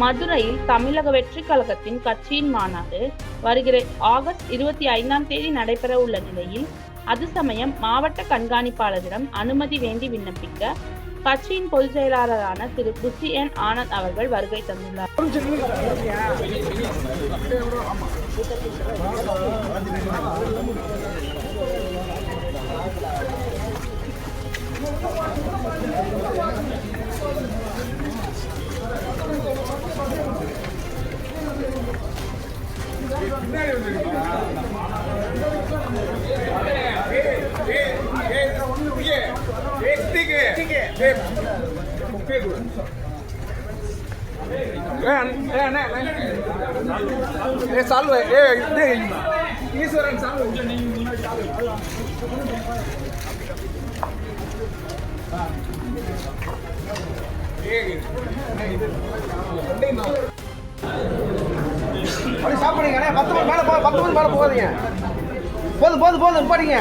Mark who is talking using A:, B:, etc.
A: மதுரையில் தமிழக வெற்றி கழகத்தின் கட்சியின் மாநாடு வருகிற ஆகஸ்ட் இருபத்தி ஐந்தாம் தேதி நடைபெற உள்ள நிலையில் அது சமயம் மாவட்ட கண்காணிப்பாளரிடம் அனுமதி வேண்டி விண்ணப்பிக்க கட்சியின் பொதுச் செயலாளரான திரு புசி என் ஆனந்த் அவர்கள் வருகை தந்துள்ளார்.
B: சால்வ ஏ இது ஈஸ்வரன் சால்வ
C: அப்படி ஸ்டாப் பண்ணிங்க பத்து மணி மேலே போ பத்து மணி மேலே போகாதீங்க. போதும் போதும் போதும் நிப்பாட்டிங்க.